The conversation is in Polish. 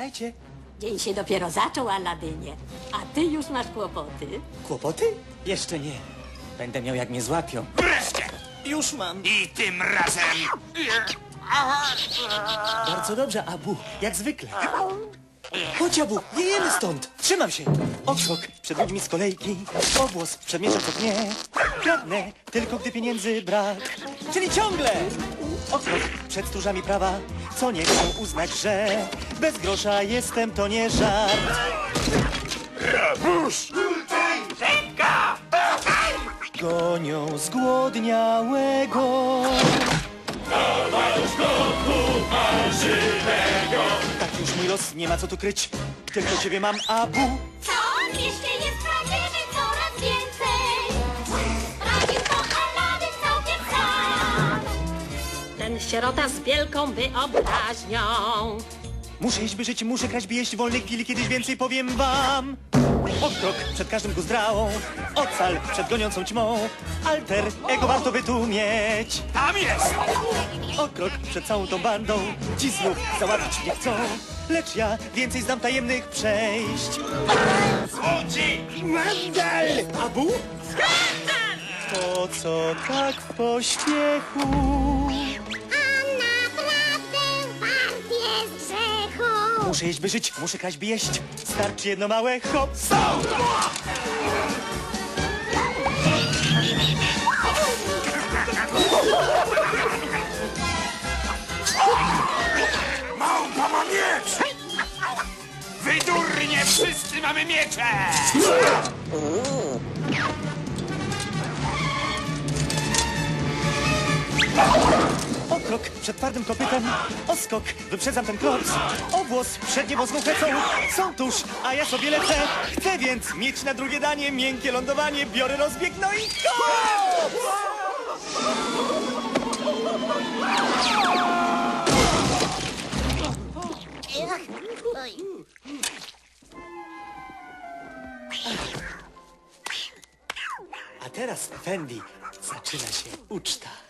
Witajcie. Dzień się dopiero zaczął, Aladynie. A ty już masz kłopoty. Kłopoty? Jeszcze nie. Będę miał jak mnie złapią. Wreszcie! Już mam. I tym razem... Bardzo dobrze, Abu. Jak zwykle. Chodź, Abu, nie jemy stąd. Trzymam się. O krok przed ludźmi z kolejki. O włos przemierzam to nie. Kradnę, tylko gdy pieniędzy brak. Czyli ciągle. O krok przed stróżami prawa. Co nie chcą uznać, że bez grosza jestem, to nie żart. Rabusz! Gonią zgłodniałego. Tak już mój los, nie ma co tu kryć. Tylko ciebie mam, Abu. Co? Jeszcze jest prawdziwy coraz więcej. Radził to Aladdin całkiem sam. Ten sierota z wielką wyobraźnią. Muszę iść by żyć, muszę kraść by jeść wolnej chwili, kiedyś więcej powiem wam. O krok przed każdym guzdrałą, ocal przed goniącą ćmą. Alter, ego warto by tu mieć. Tam jest! O krok przed całą tą bandą, ci znów załatwić mnie chcą. Lecz ja więcej znam tajemnych przejść. Złodzi! Mandal! Abu? Po co tak w pośpiechu? Muszę jeść by żyć, muszę kraść by jeść. Starczy jedno małe hop. Małpa ma miecz! Wy durnie, wszyscy mamy miecze! Krok przed twardym kopytem, o skok, wyprzedzam ten kloc. O włos przed nieboską krecą, są tuż, a ja sobie lecę. Chcę więc mieć na drugie danie miękkie lądowanie, biorę rozbieg, no i hop! A teraz, Fendi, zaczyna się uczta.